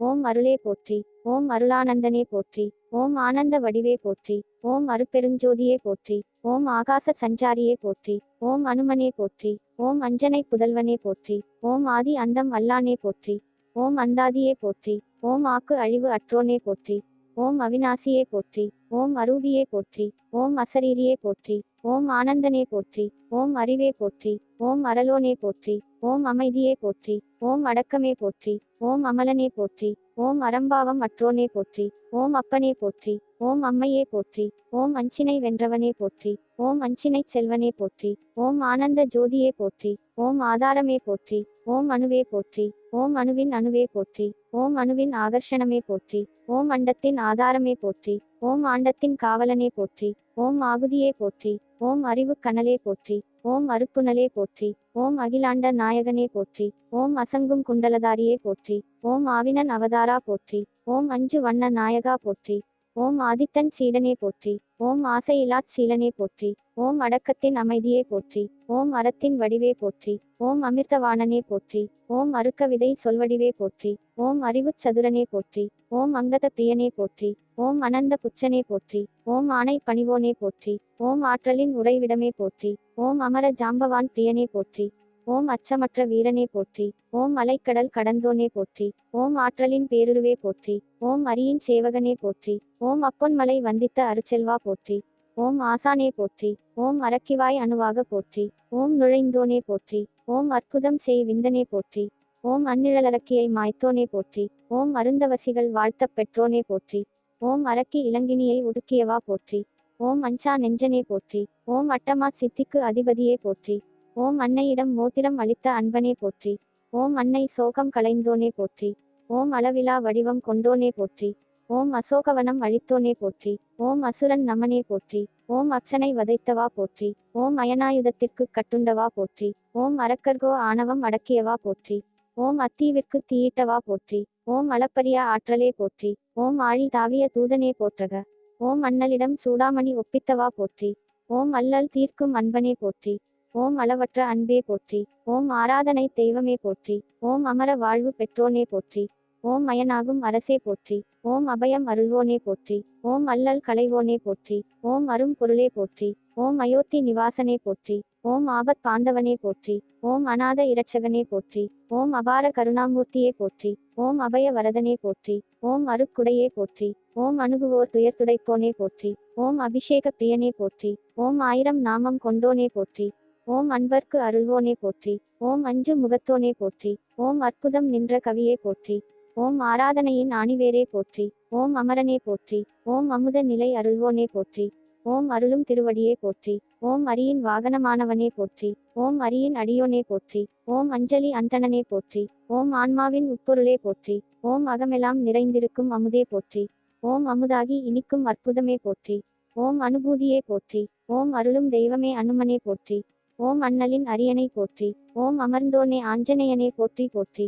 ஓம் அருளே போற்றி ஓம் அருளானந்தனே போற்றி ஓம் ஆனந்த வடிவே போற்றி ஓம் அருப்பெருஞ்சோதியே போற்றி ஓம் ஆகாச சஞ்சாரியே போற்றி ஓம் அனுமனே போற்றி ஓம் அஞ்சனை புதல்வனே போற்றி ஓம் ஆதி அந்தம் அல்லானே போற்றி ஓம் அந்தாதியே போற்றி ஓம் ஆக்கு அழிவு அற்றோனே போற்றி ஓம் அவிநாசியே போற்றி ஓம் அரூபியே போற்றி ஓம் அசரீரியே போற்றி ஓம் ஆனந்தனே போற்றி ஓம் அறிவே போற்றி ஓம் அரலோனே போற்றி ஓம் அமைதியே போற்றி ஓம் அடக்கமே போற்றி ஓம் அமலனே போற்றி. ஓம் அறம்பாவம் அற்றோனே போற்றி ஓம் அப்பனே போற்றி ஓம் அம்மையே போற்றி ஓம் அஞ்சினை வென்றவனே போற்றி ஓம் அஞ்சினைச் செல்வனே போற்றி ஓம் ஆனந்த ஜோதியே போற்றி ஓம் ஆதாரமே போற்றி ஓம் அணுவே போற்றி ஓம் அணுவின் அணுவே போற்றி ஓம் அணுவின் ஆகர்ஷணமே போற்றி ஓம் அண்டத்தின் ஆதாரமே போற்றி ஓம் ஆண்டத்தின் காவலனே போற்றி ஓம் ஆகுதியே போற்றி ஓம் அறிவு கனலே போற்றி ஓம் அருப்புணலே போற்றி ஓம் அகிலாண்ட நாயகனே போற்றி ஓம் அசங்கும் குண்டலதாரியே போற்றி ஓம் ஆவினன் அவதாரா போற்றி ஓம் அஞ்சு வண்ண நாயகா போற்றி ஓம் ஆதித்தன் சீடனே போற்றி. ஓம் ஆசையிலாச் சீலனே போற்றி ஓம் அடக்கத்தின் அமைதியே போற்றி ஓம் அறத்தின் வடிவே போற்றி ஓம் அமிர்தவாணனே போற்றி ஓம் அறுக்க விதை சொல்வடிவே போற்றி ஓம் அறிவுச் சதுரனே போற்றி ஓம் அங்கத பிரியனே போற்றி ஓம் அனந்த புச்சனே போற்றி ஓம் ஆணை பணிவோனே போற்றி ஓம் ஆற்றலின் உறைவிடமே போற்றி ஓம் அமர ஜாம்பவான் பிரியனே போற்றி ஓம் அச்சமற்ற வீரனே போற்றி ஓம் அலைக்கடல் கடந்தோனே போற்றி ஓம் ஆற்றலின் பேருருவே போற்றி ஓம் அரியின் சேவகனே போற்றி ஓம் அப்பொன்மலை வந்தித்த அருச்செல்வா போற்றி ஓம் ஆசானே போற்றி ஓம் அரக்கிவாய் அணுவாக போற்றி ஓம் நுழைந்தோனே போற்றி ஓம் அற்புதம் செய் விந்தனே போற்றி ஓம் அந்நிழலரக்கியை மாய்த்தோனே போற்றி ஓம் அருந்தவசிகள் வாழ்த்தப் பெற்றோனே போற்றி ஓம் அரக்கி இளங்கினியை ஒடுக்கியவா போற்றி ஓம் அஞ்சா நெஞ்சனே போற்றி ஓம் அட்டமா சித்திக்கு அதிபதியே போற்றி ஓம் அன்னையிடம் மோதிரம் அளித்த அன்பனே போற்றி ஓம் அன்னை சோகம் களைந்தோனே போற்றி ஓம் அளவிலா வடிவம் கொண்டோனே போற்றி ஓம் அசோகவனம் அழித்தோனே போற்றி ஓம் அசுரன் நமனே போற்றி ஓம் அக்ஷனை வதைத்தவா போற்றி ஓம் அயனாயுதத்திற்கு கட்டுண்டவா போற்றி ஓம் அரக்கர்கோ ஆணவம் அடக்கியவா போற்றி ஓம் அத்தீவிற்கு தீயிட்டவா போற்றி ஓம் அளப்பரிய ஆற்றலே போற்றி ஓம் ஆழி தாவிய தூதனே போற்றக ஓம் அண்ணலிடம் சூடாமணி ஒப்பித்தவா போற்றி ஓம் அல்லல் தீர்க்கும் அன்பனே போற்றி ஓம் அளவற்ற அன்பே போற்றி ஓம் ஆராதனை தெய்வமே போற்றி ஓம் அமர வாழ்வு பெற்றோனே போற்றி ஓம் மயனாகும் அரசே போற்றி ஓம் அபயம் அருள்வோனே போற்றி ஓம் அல்லல் களைவோனே போற்றி ஓம் அரும் பொருளே போற்றி ஓம் அயோத்தி நிவாசனே போற்றி ஓம் ஆபத் பாந்தவனே போற்றி ஓம் அநாத இரட்சகனே போற்றி ஓம் அபார கருணாமூர்த்தியே போற்றி ஓம் அபய வரதனே போற்றி ஓம் அருக்குடையே போற்றி ஓம் அணுகுவோர் துயர் துடைப்போனே போற்றி ஓம் அபிஷேக பிரியனே போற்றி ஓம் ஆயிரம் நாமம் கொண்டோனே போற்றி ஓம் அன்பர்க்கு அருள்வோனே போற்றி ஓம் அஞ்சு முகத்தோனே போற்றி ஓம் அற்புதம் நின்ற கவியே போற்றி ஓம் ஆராதனையின் ஆணிவேரே போற்றி ஓம் அமரனே போற்றி ஓம் அமுத நிலை அருள்வோனே போற்றி ஓம் அருளும் திருவடியே போற்றி ஓம் அரியின் வாகனமானவனே போற்றி ஓம் அரியின் அடியோனே போற்றி ஓம் அஞ்சலி அந்தணனே போற்றி ஓம் ஆன்மாவின் உட்பொருளே போற்றி ஓம் அகமெல்லாம் நிறைந்திருக்கும் அமுதே போற்றி ஓம் அமுதாகி இனிக்கும் அற்புதமே போற்றி ஓம் அனுபூதியே போற்றி ஓம் அருளும் தெய்வமே அனுமனே போற்றி ஓம் அண்ணலின் அரியணை போற்றி. ஓம் அமர்ந்தோனே ஆஞ்சநேயனே போற்றி போற்றி.